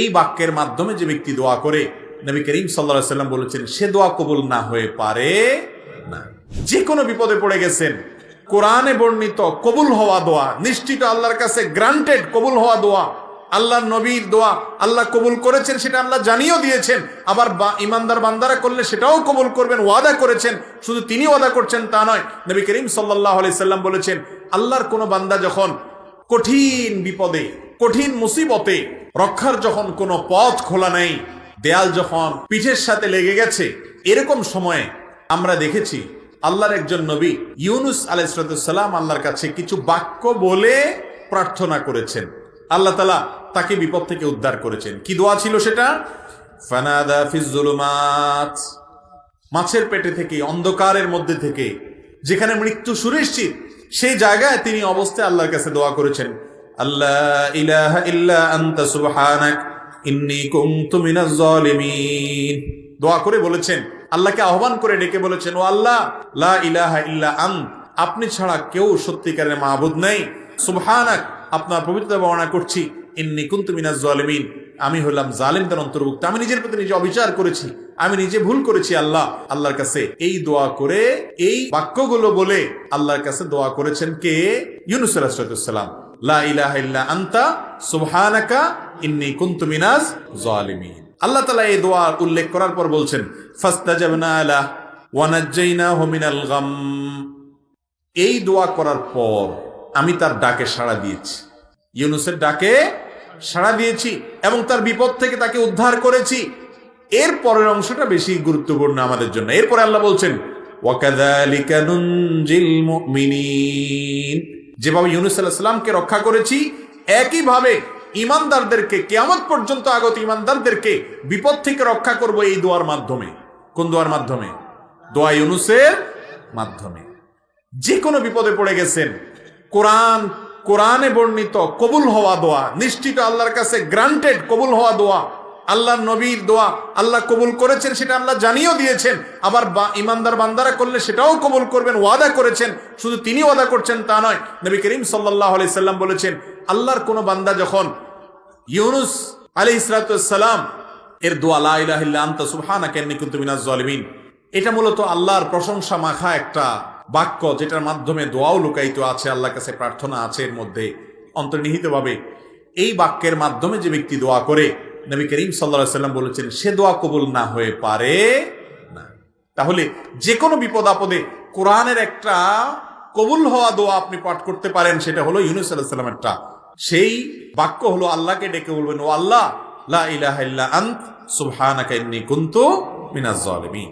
এই বাক্যের মাধ্যমে যে ব্যক্তি দোয়া করে, নবী করিম সাল্লা সাল্লাম বলেছেন, সে দোয়া কবুল না হয়ে পারে না। যে কোনো বিপদে পড়ে গেছেন, কোরআনে বর্ণিত কবুল হওয়া দোয়া, নিশ্চিত আল্লাহর কাছে গ্রান্টেড কবুল হওয়া দোয়া আল্লাহ নবীর দোয়া, আল্লাহ কবুল করেছেন সেটা আল্লাহ জানিয়েও দিয়েছেন, আবার ইমানদার বান্দারা করলে সেটাও কবুল করবেন, ওয়াদা করেছেন, শুধু তিনি ওয়াদা করছেন তা নয়। নবী করিম সাল্লাহ সাল্লাম বলেছেন, আল্লাহর কোনো বান্দা যখন কঠিন বিপদে, কঠিন মুসিবতে রক্ষার যখন কোনো পথ খোলা নেই, দেয়াল যখন পিঠের সাথে লেগে গেছে, এরকম সময়ে আমরা দেখেছি আল্লাহর একজন নবী, ইউনুস আলাইসালাম আল্লাহর কাছে কিছু বাক্য বলে প্রার্থনা করেছেন। আল্লাহ তালা তাকে বিপদ থেকে উদ্ধার করেছেন। কি দোয়া ছিল সেটা? মাছের পেটে থেকে, অন্ধকারের মধ্যে থেকে, যেখানে মৃত্যু সুনিশ্চিত, সেই জায়গায় তিনি অবস্থায় আল্লাহর কাছে দোয়া করেছেন। আল্লাহ দোয়া করে বলেছেন, আল্লাহকে আহ্বান করে ডেকে বলেছেন, ও আল্লাহ, লা ইলাহা ইল্লা আন আপনি ছাড়া কেউ সত্যিকারের মাহবুদ নেই। সুবহানাক, আপনার পবিত্রতা বর্ণনা করছি, ইন্নি কুনতু মিনাজ জালিমিন। আমি হলাম জালিমদের অন্তর্ভুক্ত, আমি নিজের প্রতি নিজে অবিচার করেছি, আমি নিজে ভুল করেছি আল্লাহ, আল্লাহর কাছে এই দোয়া করে, এই বাক্যগুলো বলে আল্লাহর কাছে দোয়া করেছেন কে? ইউনুস আলাইহিসসালাম লা আনতা আল্লাহ এই দোয়া করার পর আমি তার ডাকে সাড়া দিয়েছি। ইউনুসের ডাকে সাড়া দিয়েছি এবং তার বিপদ থেকে তাকে উদ্ধার করেছি। এর পরের অংশটা বেশি গুরুত্বপূর্ণ আমাদের জন্য। এরপরে আল্লাহ বলছেন যেভাবে ইউনুস আলাইহিস সালামকে রক্ষা করেছি, একইভাবে ইমানদারদেরকে, কিয়ামত পর্যন্ত আগত ইমানদারদেরকে বিপদ থেকে রক্ষা করব এই দোয়ার মাধ্যমে। কোন দোয়ার মাধ্যমে? দোয়া ইউনুসের মাধ্যমে। যে কোনো বিপদে পড়ে গেছেন, কোরআন, কোরআনে বর্ণিত কবুল হওয়া দোয়া, নিশ্চিত আল্লাহর কাছে গ্রান্টেড কবুল হওয়া দোয়া আল্লাহ নবীর দোয়া আল্লাহ কবুল করেছেন, সেটা আল্লাহ জানিয়েও দিয়েছেন। আবার বা- ইমানদার বান্দারা করলে সেটাও কবুল করবেন, ওয়াদা করেছেন। শুধু তিনি ওয়াদা করছেন তা নয়, নবী করিম সাল্লাহ সাল্লাম বলেছেন, আল্লাহর কোনো বান্দা যখন ইউনুস আলী ইসরাতাম এর দোয়া কুনতু মিনাজ এটা মূলত আল্লাহর প্রশংসা মাখা একটা বাক্য, যেটার মাধ্যমে দোয়াও লুকায়িত আছে, আল্লাহর কাছে প্রার্থনা আছে এর মধ্যে। অন্তর্নিহিতভাবে এই বাক্যের মাধ্যমে যে ব্যক্তি দোয়া করে নবী করিম সাল্লা সাল্লাম বলেছেন, সে দোয়া কবুল না হয়ে পারে না। তাহলে যে কোনো বিপদ আপদে কোরআনের একটা কবুল হওয়া দোয়া আপনি পাঠ করতে পারেন, সেটা হলো ইউনুস আল্লাহ সাল্লামেরটা সেই বাক্য হলো আল্লাহকে ডেকে বলবেন, ও আল্লাহ, লা ইলাহা ইল্লা আন্ত, সুবহানাকা ইন্নী কুনতু মিনাজ জালিমিন